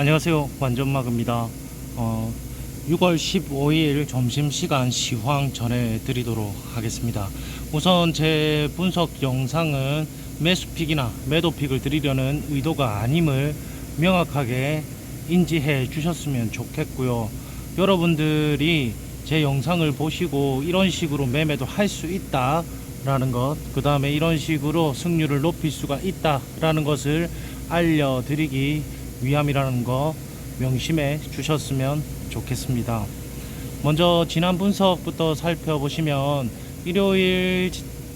안녕하세요. 완전마그입니다. 어, 6월 15일 점심시간 시황 전해드리도록 하겠습니다. 우선 제 분석 영상은 매수픽이나 매도픽을 드리려는 의도가 아님을 명확하게 인지해 주셨으면 좋겠고요. 여러분들이 제 영상을 보시고 이런 식으로 매매도 할 수 있다 라는 것, 그 다음에 이런 식으로 승률을 높일 수가 있다라는 것을 알려드리기 위함이라는 거 명심해 주셨으면 좋겠습니다. 먼저 지난 분석부터 살펴보시면 일요일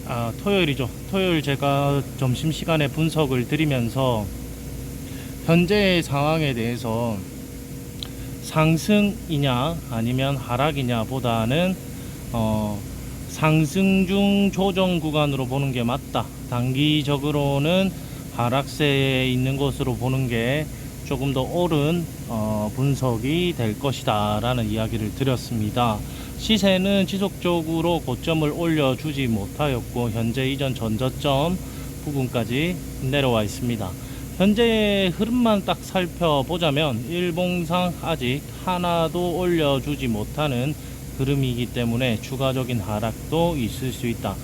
아 토요일이죠. 토요일 제가 점심 시간에 분석을 드리면서 현재의 상황에 대해서 상승이냐 아니면 하락이냐 보다는 어 상승 중 조정 구간으로 보는 게 맞다. 단기적으로는 하락세에 있는 것으로 보는 게 조금 더 옳은 어, 분석이 될 것이다 라는 이야기를 드렸습니다. 시세는 지속적으로 고점을 올려주지 못하였고 현재 이전 전저점 부근까지 내려와 있습니다. 현재의 흐름만 딱 살펴보자면 일봉상 아직 하나도 올려주지 못하는 흐름이기 때문에 추가적인 하락도 있을 수 있다.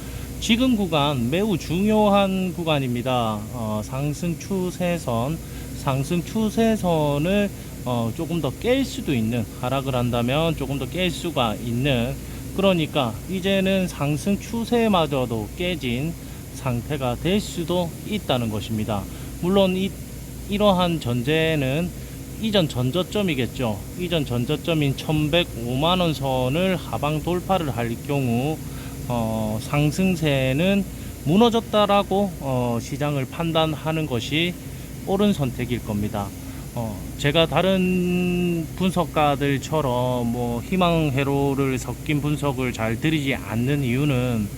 지금 구간 매우 중요한 구간입니다. 어, 상승 추세선, 상승 추세선을 어, 조금 더 깰 수도 있는 하락을 한다면 조금 더 깰 수가 있는 그러니까 이제는 상승 추세마저도 깨진 상태가 될 수도 있다는 것입니다. 물론 이, 이러한 전제는 이전 전저점이겠죠. 이전 전저점인 1105만원 선을 하방 돌파를 할 경우 어, 상승세는 무너졌다라고 어, 시장을 판단하는 것이 옳은 선택일 겁니다. 어, 제가 다른 분석가들처럼 뭐 희망 회로를 섞인 분석을 잘 드리지 않는 이유는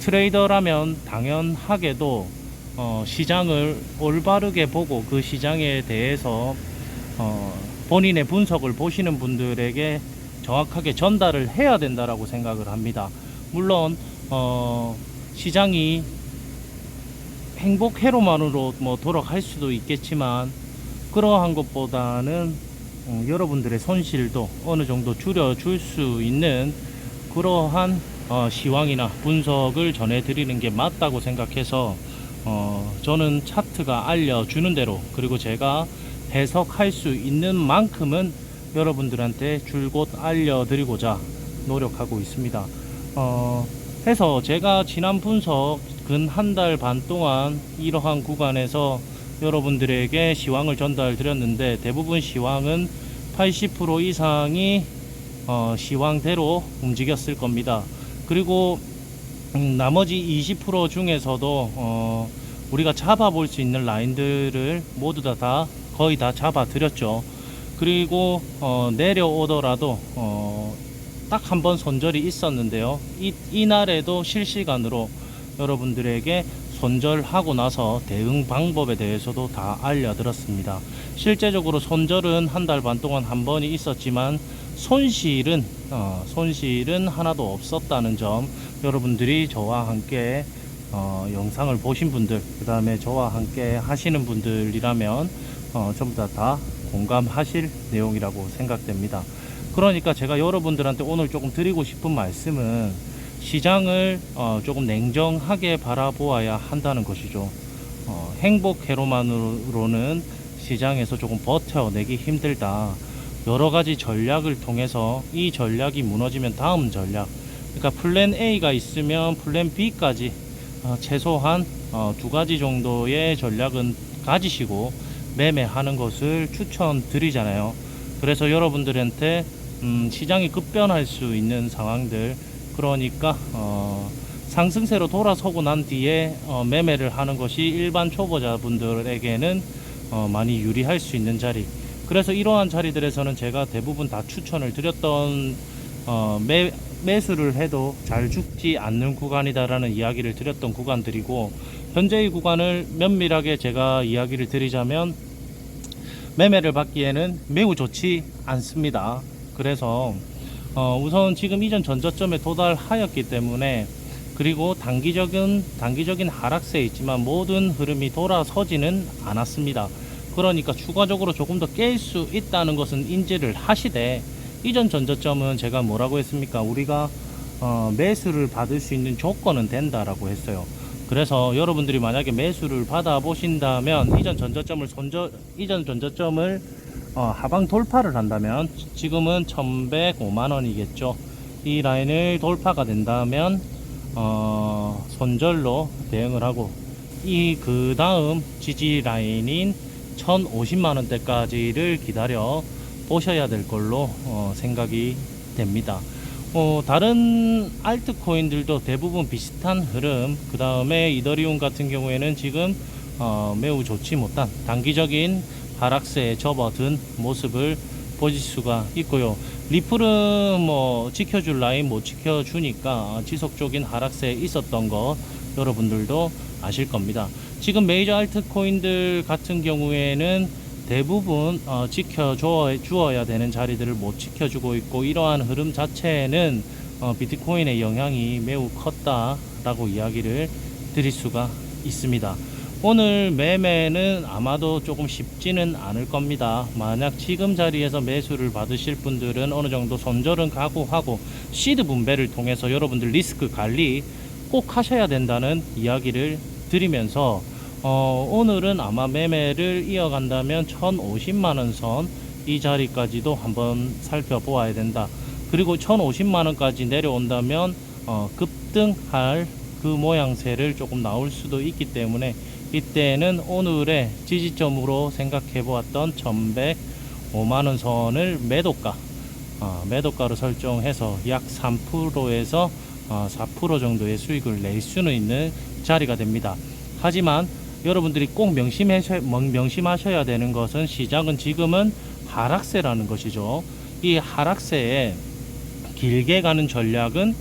트레이더라면 당연하게도 어, 시장을 올바르게 보고 그 시장에 대해서 어, 본인의 분석을 보시는 분들에게 정확하게 전달을 해야 된다라고 생각을 합니다. 물론 어, 시장이 행복 회로만으로 뭐 돌아갈 수도 있겠지만 그러한 것보다는 어, 여러분들의 손실도 어느 정도 줄여줄 수 있는 그러한 어, 시황이나 분석을 전해드리는 게 맞다고 생각해서 어, 저는 차트가 알려주는 대로 그리고 제가 해석할 수 있는 만큼은 여러분들한테 줄곧 알려드리고자 노력하고 있습니다. 어, 해서 제가 지난 분석 근 한 달 반 동안 이러한 구간에서 여러분들에게 시황을 전달 드렸는데 대부분 시황은 80% 이상이 어, 시황대로 움직였을 겁니다. 그리고 음, 나머지 20% 중에서도 어, 우리가 잡아볼 수 있는 라인들을 모두 다, 다 거의 다 잡아 드렸죠. 그리고 어, 내려오더라도 어, 딱 한 번 손절이 있었는데요. 이, 이날에도 실시간으로 여러분들에게 손절하고 나서 대응 방법에 대해서도 다 알려드렸습니다. 실제적으로 손절은 한 달 반 동안 한 번이 있었지만 손실은 어, 손실은 하나도 없었다는 점 여러분들이 저와 함께 어, 영상을 보신 분들 그 다음에 저와 함께 하시는 분들이라면 어, 전부 다, 다 공감하실 내용이라고 생각됩니다. 그러니까 제가 여러분들한테 오늘 조금 드리고 싶은 말씀은 시장을 어, 조금 냉정하게 바라보아야 한다는 것이죠. 어, 행복 회로만으로는 시장에서 조금 버텨내기 힘들다. 여러 가지 전략을 통해서 이 전략이 무너지면 다음 전략. 그러니까 플랜 A가 있으면 플랜 B까지 어, 최소한 어, 두 가지 정도의 전략은 가지시고 매매하는 것을 추천드리잖아요. 그래서 여러분들한테 음, 시장이 급변할 수 있는 상황들 그러니까 어, 상승세로 돌아서고 난 뒤에 어, 매매를 하는 것이 일반 초보자분들에게는 어, 많이 유리할 수 있는 자리. 그래서 이러한 자리들에서는 제가 대부분 다 추천을 드렸던 어, 매, 매수를 해도 잘 죽지 않는 구간이다라는 이야기를 드렸던 구간들이고 현재의 구간을 면밀하게 제가 이야기를 드리자면 매매를 받기에는 매우 좋지 않습니다. 그래서 어, 우선 지금 이전 전저점에 도달하였기 때문에 그리고 단기적인 단기적인 하락세에 있지만 모든 흐름이 돌아서지는 않았습니다. 그러니까 추가적으로 조금 더 깰 수 있다는 것은 인지를 하시되 이전 전저점은 제가 뭐라고 했습니까? 우리가 어, 매수를 받을 수 있는 조건은 된다라고 했어요. 그래서 여러분들이 만약에 매수를 받아 보신다면 이전 전저점을 손저 이전 전저점을 어, 하방 돌파를 한다면 지- 지금은 1105만 원이겠죠. 이 라인을 돌파가 된다면 어, 손절로 대응을 하고 이 그 다음 지지 라인인 1050만 원대까지를 기다려 보셔야 될 걸로 어, 생각이 됩니다. 어, 다른 알트코인들도 대부분 비슷한 흐름, 그 다음에 이더리움 같은 경우에는 지금 어, 매우 좋지 못한 단기적인 하락세에 접어든 모습을 보실 수가 있고요. 리플은 뭐 지켜줄 라인 못 지켜주니까 지속적인 하락세에 있었던 거 여러분들도 아실 겁니다. 지금 메이저 알트코인들 같은 경우에는 대부분 어, 지켜줘 주어야 되는 자리들을 못 지켜주고 있고 이러한 흐름 자체는 어, 비트코인의 영향이 매우 컸다라고 이야기를 드릴 수가 있습니다. 오늘 매매는 아마도 조금 쉽지는 않을 겁니다. 만약 지금 자리에서 매수를 받으실 분들은 어느 정도 손절은 각오하고 시드 분배를 통해서 여러분들 리스크 관리 꼭 하셔야 된다는 이야기를 드리면서 어, 오늘은 아마 매매를 이어간다면 1050만원 선 이 자리까지도 한번 살펴보아야 된다. 그리고 1050만원까지 내려온다면 어, 급등할 그 모양새를 조금 나올 수도 있기 때문에 이때는 오늘의 지지점으로 생각해 보았던 1105만원 선을 매도가 어, 매도가로 설정해서 약 3%에서 어, 4% 정도의 수익을 낼 수는 있는 자리가 됩니다. 하지만 여러분들이 꼭 명심하셔, 명- 명심하셔야 되는 것은 시장은 지금은 하락세라는 것이죠. 이 하락세에 길게 가는 전략은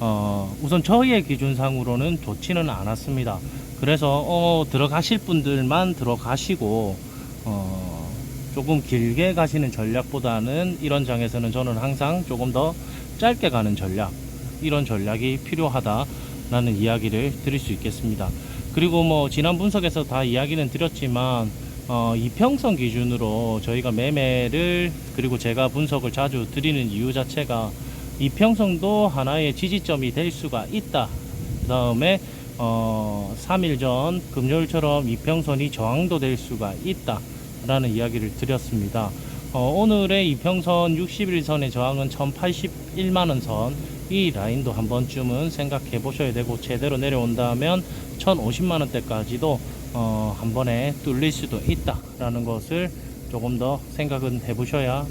어, 우선 저희의 기준상으로는 좋지는 않았습니다. 그래서 어, 들어가실 분들만 들어가시고 어, 조금 길게 가시는 전략보다는 이런 장에서는 저는 항상 조금 더 짧게 가는 전략 이런 전략이 필요하다라는 이야기를 드릴 수 있겠습니다. 그리고 뭐 지난 분석에서 다 이야기는 드렸지만 어, 이평선 기준으로 저희가 매매를 그리고 제가 분석을 자주 드리는 이유 자체가 이평선도 하나의 지지점이 될 수가 있다. 그 다음에 어, 3일 전 금요일처럼 이평선이 저항도 될 수가 있다. 라는 이야기를 드렸습니다. 어, 오늘의 이평선 60일선의 저항은 1081만원 선. 이 라인도 한 번쯤은 생각해 보셔야 되고 제대로 내려온다면 1050만원대까지도 어, 한 번에 뚫릴 수도 있다 라는 것을 조금 더 생각은 해 보셔야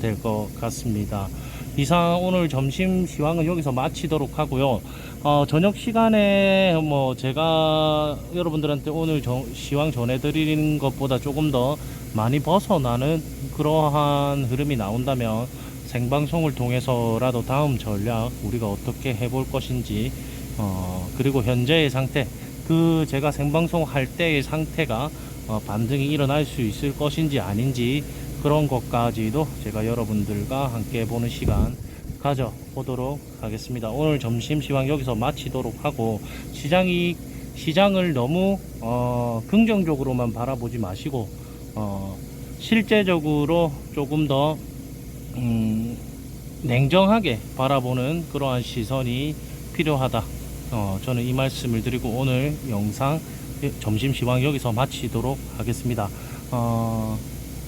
될 것 같습니다. 이상 오늘 점심 시황은 여기서 마치도록 하고요. 어, 저녁 시간에 뭐 제가 여러분들한테 오늘 저- 시황 전해드리는 것보다 조금 더 많이 벗어나는 그러한 흐름이 나온다면 생방송을 통해서라도 다음 전략 우리가 어떻게 해볼 것인지 어, 그리고 현재의 상태 그 제가 생방송 할 때의 상태가 어, 반등이 일어날 수 있을 것인지 아닌지 그런 것까지도 제가 여러분들과 함께 보는 시간 가져보도록 하겠습니다. 오늘 점심 시황 여기서 마치도록 하고 시장이 시장을 너무 어, 긍정적으로만 바라보지 마시고 어, 실제적으로 조금 더 음, 냉정하게 바라보는 그러한 시선이 필요하다. 어, 저는 이 말씀을 드리고 오늘 영상 점심 시황 여기서 마치도록 하겠습니다. 어,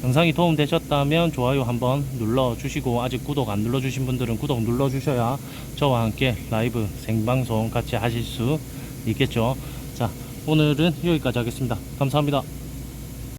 영상이 도움되셨다면 좋아요 한번 눌러주시고 아직 구독 안 눌러주신 분들은 구독 눌러주셔야 저와 함께 라이브 생방송 같이 하실 수 있겠죠. 자, 오늘은 여기까지 하겠습니다. 감사합니다.